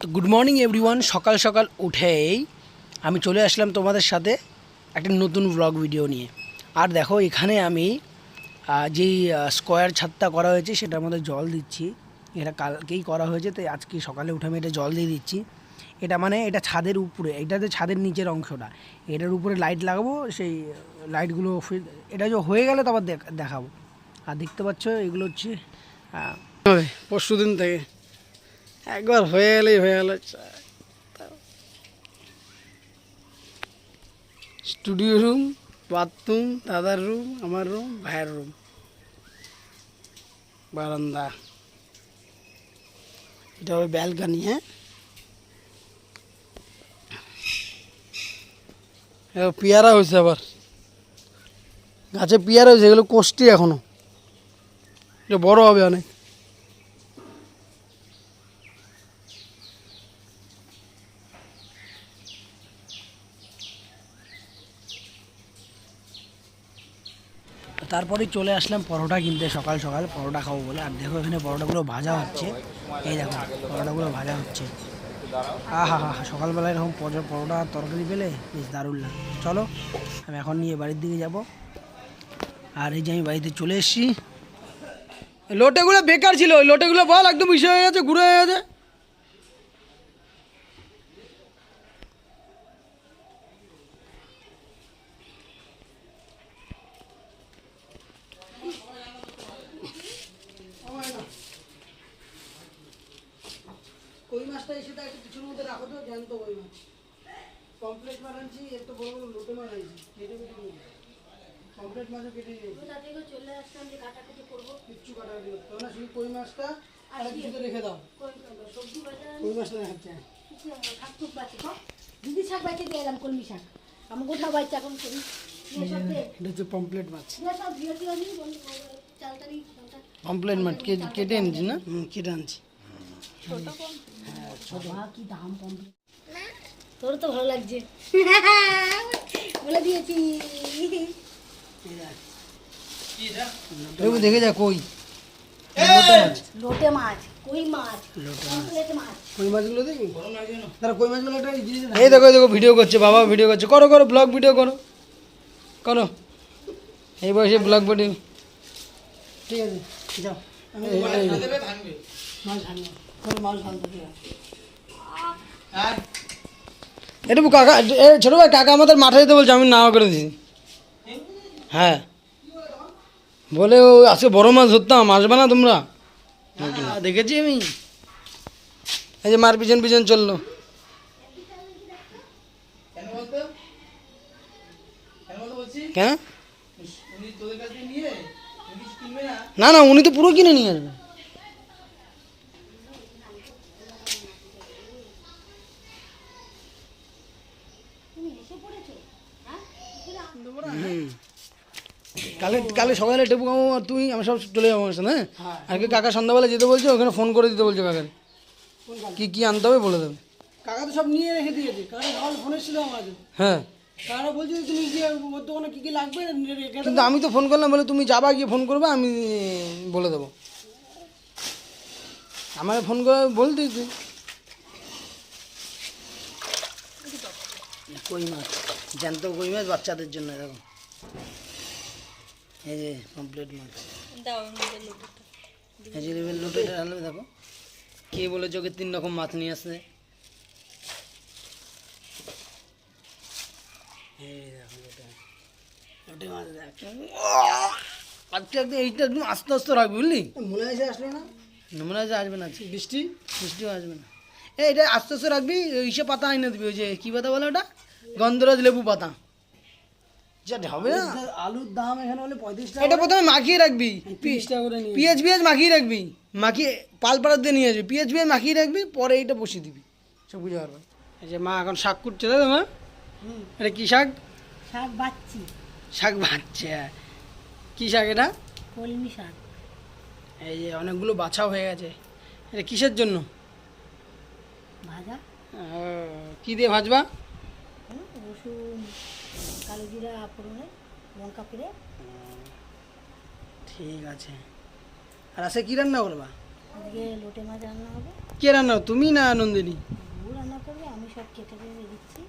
তো good morning everyone সকাল সকাল উঠেই আমি চলে আসলাম তোমাদের সাথে একটা নতুন ব্লগ ভিডিও নিয়ে। আর দেখো, এখানে আমি যেই স্কোয়ার ছাদটা করা হয়েছে সেটার মধ্যে জল দিচ্ছি। এটা কালকেই করা হয়েছে, তাই আজকে সকালে উঠে আমি এটা জল দিয়ে দিচ্ছি। এটা মানে এটা ছাদের উপরে, এটাতে ছাদের নিচের অংশটা। এটার উপরে লাইট লাগাবো, সেই লাইটগুলো এটা যে হয়ে গেলে তারপর দেখ- দেখাবো। আর দেখতে পাচ্ছ, এগুলো হচ্ছে পরশু দিন থেকে। একবার হয়ে গেলেই হয়ে গেল স্টুডিও রুম বাথরুম দাদার রুম আমার রুম ভাইয়ের রুম বারান্দা এটা হবে ব্যালকানি হ্যাঁ? পেয়ারা হয়েছে আবার। গাছে পেয়ারা হয়েছে, এগুলো কষ্টি এখনও। এটা বড় হবে অনেক। তারপরেই চলে আসলাম পরোটা কিনতে সকাল সকাল, পরোটা খাব বলে। আর দেখো এখানে পরোটাগুলো ভাজা হচ্ছে। এই দেখো, পরোটাগুলো ভাজা হচ্ছে। আহা হা হা সকালবেলা এরকম পরো- পরোটা তরকারি পেলে বেশ দারুণ লাগে। চলো, আমি এখন নিয়ে বাড়ির দিকে যাব। আর এই যে আমি বাড়িতে চলে এসেছি। লোটেগুলো বেকার ছিল, ওই লোটেগুলো বল, একদম ইসে হয়ে গেছে ঘুরে হয়ে গেছে কই মাছটা এসে তো একটু কিছুর মধ্যে রাখো তো জ্যান্ত কই মাছ কমপ্লেট মাছ আনছি একটু বড় বড় লোটে মাছ আনছি কেটে কেটে নিয়ে কমপ্লেট মাছও কেটে নিয়েছি চলে আসলাম যে কাটাকুটি করব। কিচ্ছু কাটাকাটি করতে হবে না শুধু কই মাছটা আর কিছুতে রেখে দাও। সবজি বাজার কই মাছটা দেখাচ্ছে শাক টুক বাচ্চা দিদি শাক বাচ্চা দিয়ে এলাম কলমি শাক। আমি এখন করি। এটা হচ্ছে পমপ্লেট মাছ। কেটে এনেছি না? কেটে আনছি। বাবা কি দাম কম। তোর তো ভালো লাগছে। বলে দিয়েছি। দেখো দেখে যা কই? লোটে মাছ। কই মাছ? কই মাছগুলো দেখি? তারা কই মাছগুলো একটা এই দেখো। দেখো ভিডিও করছে বাবা ভিডিও করছে। করো করো ব্লগ ভিডিও করো। করো। এই বয়সে ব্লগ ভিডিও ঠিক আছে যাও। মাছ আছে। এটা কাকা এ ছোট ভাই কাকা আমাদের মাঠে যেতে বলছে আমি নাও করে দিছি। হ্যাঁ। বলে ও আজকে বড় মাছ ধরতাম আসবে না তোমরা? হ্যাঁ, দেখেছি আমি। এই যে মার পিছন পিছন চলল। কেন না না উনি তো পুরো কিনে নিয়ে আসবে। কালে কালে সকালে টেপু কামো আর তুই আমি সব চলে যাব আমার হ্যাঁ? আর কি কাকা সন্ধ্যাবেলা যেতে বলছে ওখানে ফোন করে দিতে বলছে কাকার কি কি আনতে হবে বলে দেবে। কাকা তো সব নিয়ে রেখে দিয়েছে। কাকা সকাল ফোন এসেছিল আমার হ্যাঁ। কাকা বলছে তুমি গিয়ে ওর দোকানে কী কী লাগবে? কিন্তু আমি তো ফোন করলাম বলে তুমি যাবা গিয়ে ফোন করবে আমি বলে দেবো। আমার ফোন করে বলতে তুই কই মাছ? জ্যান্ত কই মাছ বাচ্চাদের জন্য দেখো। এই যে কমপ্লিট মাছ। এই যে দেখো। কে বলে চোখে তিন রকম মাছ নিয়ে আসছে আজকে একদম এইটা একদম আস্তে আস্তে রাখবি বুঝলি? মনে আসলো না? মনে হয় আসবে না। বৃষ্টি? বৃষ্টিও আসবে না। এই এটা আস্তে আস্তে রাখবি ইসে পাতা এনে দিবি ওই যে কী পাতা বলে ওটা? গন্ধরাজ লেবু পাতা। যেটা হবে না? আলুর দাম এখানে হলে পঁয়ত্রিশ টাকা এটা প্রথমে মাখিয়ে রাখবি। তিরিশ টাকা করে নিয়ে পিঁয়াজ পিঁয়াজ মাখিয়ে রাখবি। মাখিয়ে পাল পাড়ার দিয়ে নিয়ে আসবি পিঁয়াজ পিঁয়াজ মাখিয়ে রাখবি পরে এইটা বসিয়ে দিবি। সব বুঝে পারবে? এই যে মা এখন শাক তাই মা? এটা কী শাক? শাক বাচ্চি। শাক ভাজছে কী শাক এটা? কলমি শাক। এই যে অনেকগুলো বাছা হয়ে গেছে। এটা কিসের জন্য? ভাজা। কি দিয়ে ভাজবা? রসুন কালো জিরা ফোড়নে লঙ্কা পেরে ঠিক আছে। আর আছে কি রান্না করবা? আজকে লোটে মাছ রান্না হবে। কে রান্না তুমি না নন্দিনী? রান্না করবে আমি সব কেটে কেটে দিচ্ছি।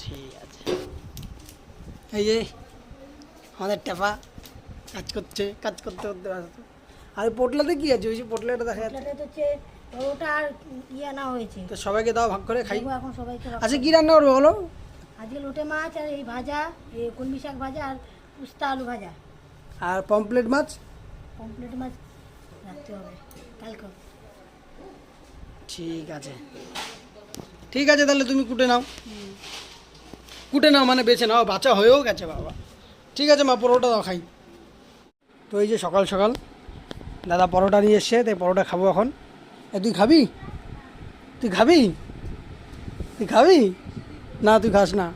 ঠিক আছে। এই যে আমাদের টেপা কাজ করছে কাজ করতে করতে ব্যস্ত। আর পোটলাতে কি আছে? ওই যে পোটলাটা দেখা যাচ্ছে। হচ্ছে ওটা আর ইয়ে আনা হয়েছে। তো সবাইকে দাও ভাগ করে খাই। এখন সবাইকে আচ্ছা কি রান্না করবে বলো? আজকে লোটে মাছ আর এই ভাজা এই কলমি শাক ভাজা আর উস্তা আলু ভাজা। আর পমপ্লেট মাছ? কমপ্লিট মাছ রাখতে হবে কালকে ঠিক আছে। ঠিক আছে তাহলে তুমি কুটে নাও। কুটে নাও মানে বেছে নাও বাচ্চা হয়েও গেছে বাবা। ঠিক আছে মা পরোটা দাও খাই। তো এই যে সকাল সকাল দাদা পরোটা নিয়ে এসছে তাই পরোটা খাব এখন। এ তুই খাবি? তুই খাবি? তুই খাবি? না, তুই খাস না।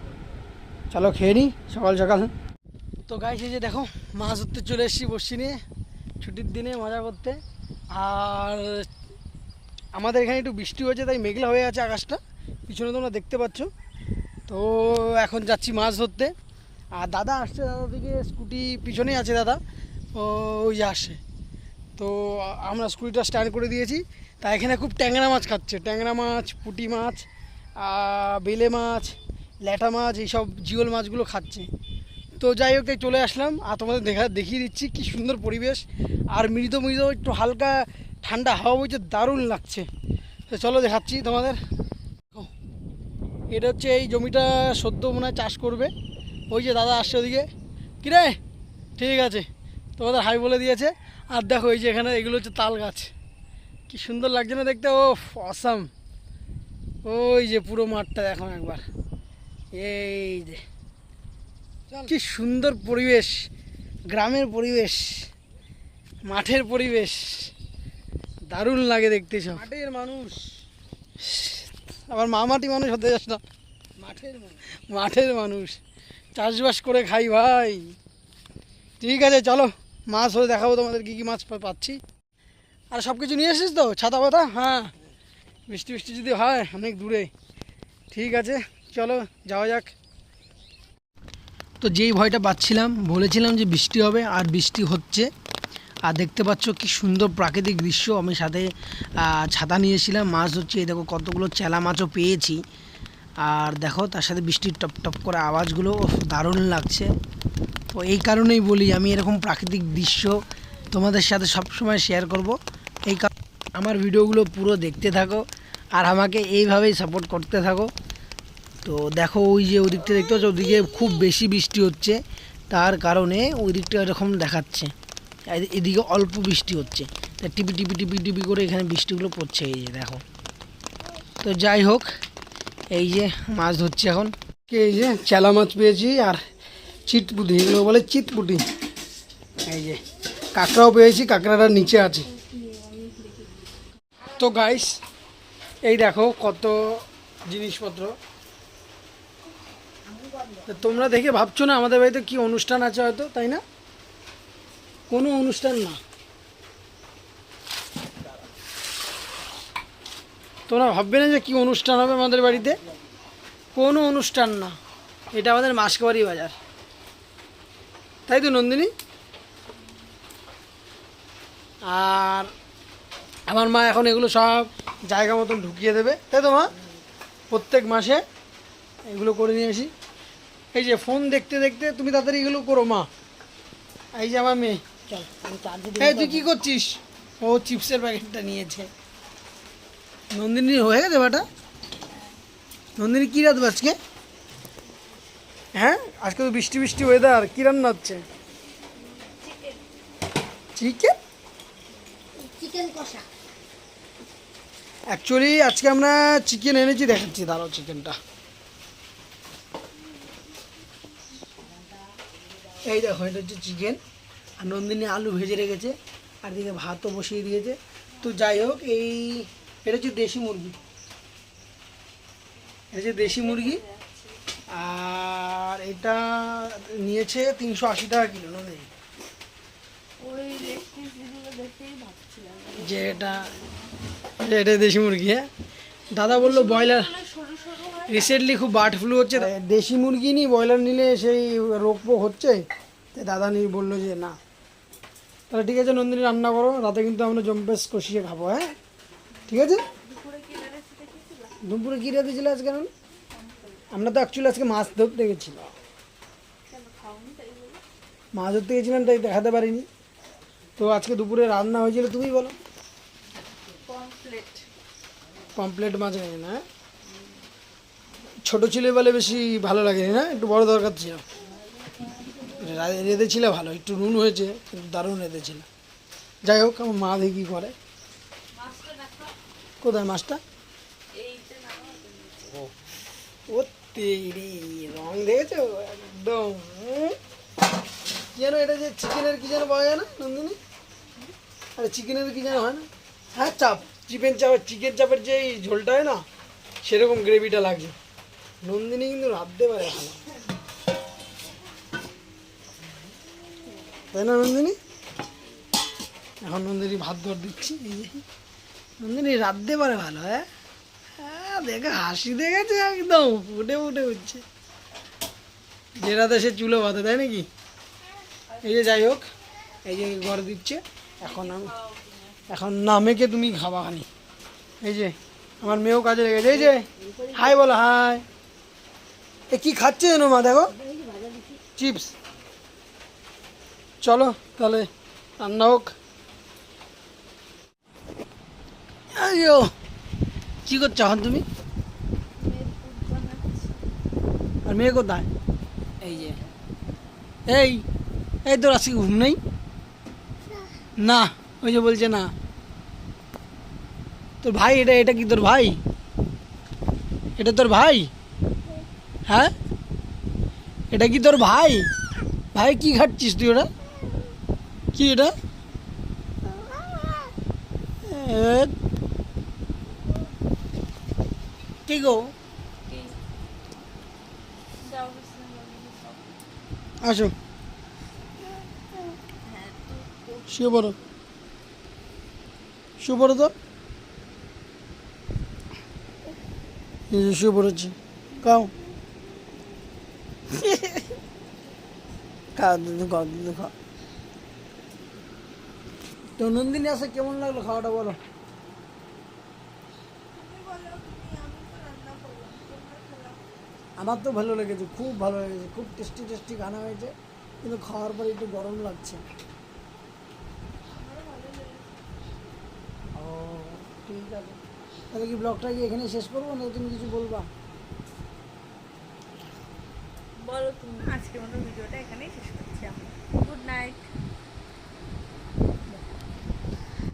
চলো খেয়ে নি, সকাল সকাল। তো গাইস এই যে দেখো, মাছ ধরতে চলে এসেছি বসছি নিয়ে, ছুটির দিনে মজা করতে। আর আমাদের এখানে একটু বৃষ্টি হয়েছে, তাই মেঘলা হয়ে আছে আকাশটা। পিছনে তোমরা দেখতে পাচ্ছ। তো এখন যাচ্ছি মাছ ধরতে। আর দাদা আসছে দাদা থেকে স্কুটি পিছনেই আছে দাদা। ওই আসে তো আমরা স্কুটিটা স্ট্যান্ড করে দিয়েছি। তা এখানে খুব ট্যাংরা মাছ খাচ্ছে। ট্যাংরা মাছ, পুঁটি মাছ বেলে মাছ, ল্যাটা মাছ, এইসব জিওল মাছগুলো খাচ্ছে। তো যাই হোক এই চলে আসলাম। আর তোমাদের দেখা, দেখিয়ে দিচ্ছি কি সুন্দর পরিবেশ। আর মৃদ মৃদ, একটু হালকা ঠান্ডা হাওয়া বইছে, দারুণ লাগছে। তো চলো দেখাচ্ছি তোমাদের। এটা হচ্ছে এই জমিটা সদ্য মনে চাষ করবে। ওই যে দাদা আসছে ওদিকে। কিরে? ঠিক আছে। তোমাদের হাই বলে দিয়েছে। আর দেখো, এই যে এখানে এগুলো হচ্ছে তাল গাছ। কি সুন্দর লাগছে না দেখতে? ও অসাম ওই যে পুরো মাঠটা দেখো একবার। এই যে। কি সুন্দর পরিবেশ গ্রামের পরিবেশ মাঠের পরিবেশ। দারুণ লাগে দেখতে সব। মাঠের মানুষ। আবার মামাটি মানুষ হতে যাস না। মাঠের মাঠের মানুষ। চাষবাস করে খাই ভাই। ঠিক আছে চলো। মাছ হলে দেখাবো তোমাদের কী কী মাছ পাচ্ছি। আর সব কিছু নিয়ে এসেছিস তো? ছাতা পাতা? হ্যাঁ। বৃষ্টি বৃষ্টি যদি হয়, অনেক দূরে। ঠিক আছে, চলো, যাওয়া যাক। তো যেই ভয়টা পাচ্ছিলাম, বলেছিলাম যে বৃষ্টি হবে, আর বৃষ্টি হচ্ছে। আর দেখতে পাচ্ছ কি সুন্দর প্রাকৃতিক দৃশ্য। আমি সাথে ছাতা নিয়েছিলাম, মাছ হচ্ছে এই দেখো কতগুলো চেলা মাছও পেয়েছি। আর দেখো, তার সাথে বৃষ্টির টপ টপ করে আওয়াজগুলো দারুণ লাগছে। তো এই কারণেই বলি, আমি এরকম প্রাকৃতিক দৃশ্য তোমাদের সাথে সবসময় শেয়ার করব। এই আমার ভিডিওগুলো পুরো দেখতে থাকো। আর আমাকে এইভাবেই সাপোর্ট করতে থাকো। তো দেখো ওই যে ওই দিকটা দেখতে পাচ্ছ, ওদিকে খুব বেশি বৃষ্টি হচ্ছে। তার কারণে ওই দিকটা এরকম দেখাচ্ছে। এদিকে অল্প বৃষ্টি হচ্ছে। তা টিপি টিপি টিপি টিপি করে এখানে বৃষ্টিগুলো পড়ছে, এই যে দেখো। তো যাই হোক, এই যে মাছ ধরছি এখন। এই যে চেলা মাছ পেয়েছি আর চিটপুটি এগুলো বলে চিতপুটি। এই যে কাঁকড়াও পেয়েছি, কাঁকড়াটা নিচে আছে। তো গাইস এই দেখো কত জিনিসপত্র। তোমরা দেখে ভাবছ না আমাদের বাড়িতে কি অনুষ্ঠান আছে হয়তো, তাই না? কোনো অনুষ্ঠান না। তোমরা ভাববে না যে কি অনুষ্ঠান হবে আমাদের বাড়িতে? কোনো অনুষ্ঠান না। এটা আমাদের মাসকাবাড়ি বাজার। তাই তো নন্দিনী? আর আমার মা এখন এগুলো সব জায়গা মতন ঢুকিয়ে দেবে। তাই তো মা? প্রত্যেক মাসে এগুলো করে নিয়ে আসি। এই যে ফোন দেখতে দেখতে তুমি তাড়াতাড়ি এগুলো করো মা। এই যে আমার মেয়ে। এই তুই কি করছিস? ও চিপসের প্যাকেটটা নিয়েছে। নন্দিনী হয়ে গেছে বাটা। নন্দিনী কী রাত আজকে? হ্যাঁ? আজকে তো বৃষ্টি বৃষ্টি ওয়েদার কী রান্না হচ্ছে? চিকেন চিকেন কষা। অ্যাকচুয়ালি আজকে আমরা চিকেন এনেছি দেখাচ্ছি দাঁড়াও চিকেনটা এই দেখো এটা হচ্ছে চিকেন আর নন্দিনী আলু ভেজে রেখেছে আর দিকে ভাতও বসিয়ে দিয়েছে। তো যাই হোক এই এটা হচ্ছে দেশি মুরগি। এটা হচ্ছে দেশি মুরগি। আর এটা নিয়েছে তিনশো আশি টাকা কিলো নন্দিনী। যে এটা এটা- এটা দেশি মুরগি হ্যাঁ। দাদা বলল ব্রয়লার রিসেন্টলি খুব বার্ড ফ্লু হচ্ছে দেশি মুরগি নি ব্রয়লার নিলে সেই রোগ ফোগ হচ্ছে? তাই দাদা নি বলল যে না। তাহলে ঠিক আছে নন্দিনী রান্না করো রাতে কিন্তু আমরা জম্পেস কষিয়ে খাব হ্যাঁ? ঠিক আছে? দুপুরে কী রেঁধে ছিল আজকে? আমরা তো অ্যাকচুয়ালি আজকে মাছ ধরতে গেছিলাম মাছ ধরতে গেছিলাম তাই দেখাতে পারিনি। তো আজকে দুপুরে রান্না হয়েছিল তুমি বলো। পমপ্লেট মাছ গেছে না? ছোটো ছিল বলে বেশি ভালো লাগেনি না? একটু বড় দরকার ছিল। রেঁধেছিল ভালো একটু নুন হয়েছে কিন্তু দারুণ রেঁধেছিল যাই হোক আমার মা দেখি করে। কোথায় মাছটা? ও তেরি রং দেখেছ? একদম উম। কি যেন এটা যে চিকেনের কি যেন পাওয়া যায় না নন্দিনী? আরে চিকেনের কি যেন হয় না? হ্যাঁ চাপ। চিকেন চাপ, চিকেন চাপের যে এই ঝোলটা হয় না, সেরকম গ্রেভিটা লাগছে। নন্দিনী কিন্তু রাঁধতে পারে ভালো তাই না নন্দিনী? এখন নন্দিনী ভাত ধর দিচ্ছি। নন্দিনী রাঁধতে পারে ভালো হ্যাঁ? হ্যাঁ দেখে হাসি দেখেছে একদম ফুটে ফুটে উঠছে। যে রাতে সে চুলো বাঁধে, তাই নাকি? এই যে যাই হোক, এই যে ঘর দিচ্ছে। এখন আমি এখন নামেকে তুমি খাবা খানি। এই যে আমার মেয়েও কাজে লেগেছে এই যে হাই বলো হাই। এ কি খাচ্ছে যেন মা দেখো। চিপস। চলো তাহলে রান্না হোক। আইয়ো কি করছ এখন তুমি? আর মেয়ে কোথায়? এই যে। এই এই তোর আজকে ঘুম নেই? না। ওই যে বলছে না তোর ভাই এটা এটা কি তোর ভাই? এটা তোর ভাই? হ্যাঁ? এটা কি তোর ভাই? ভাই কি খাচ্ছিস তুই ওটা? কি এটা? কি গো? আসো। শুয়ে পড়ো। শুয়ে পড়ো তো এই যে শুয়ে পড়েছি কাও। খাও খাও খাও। তো নন্দিনী আসে, কেমন লাগল খাওয়াটা বলো? আমার তো ভালো লেগেছে, খুব ভালো লেগেছে, খুব টেস্টি টেস্টি খানা হয়েছে, কিন্তু খাওয়ার পরে একটু গরম লাগছে ও আছে তাহলে কি ব্লগটা কি এখানে শেষ করব না তুমি কিছু বলবা? বলো তুমি। আজকে মতো ভিডিওটা এখানেই শেষ করব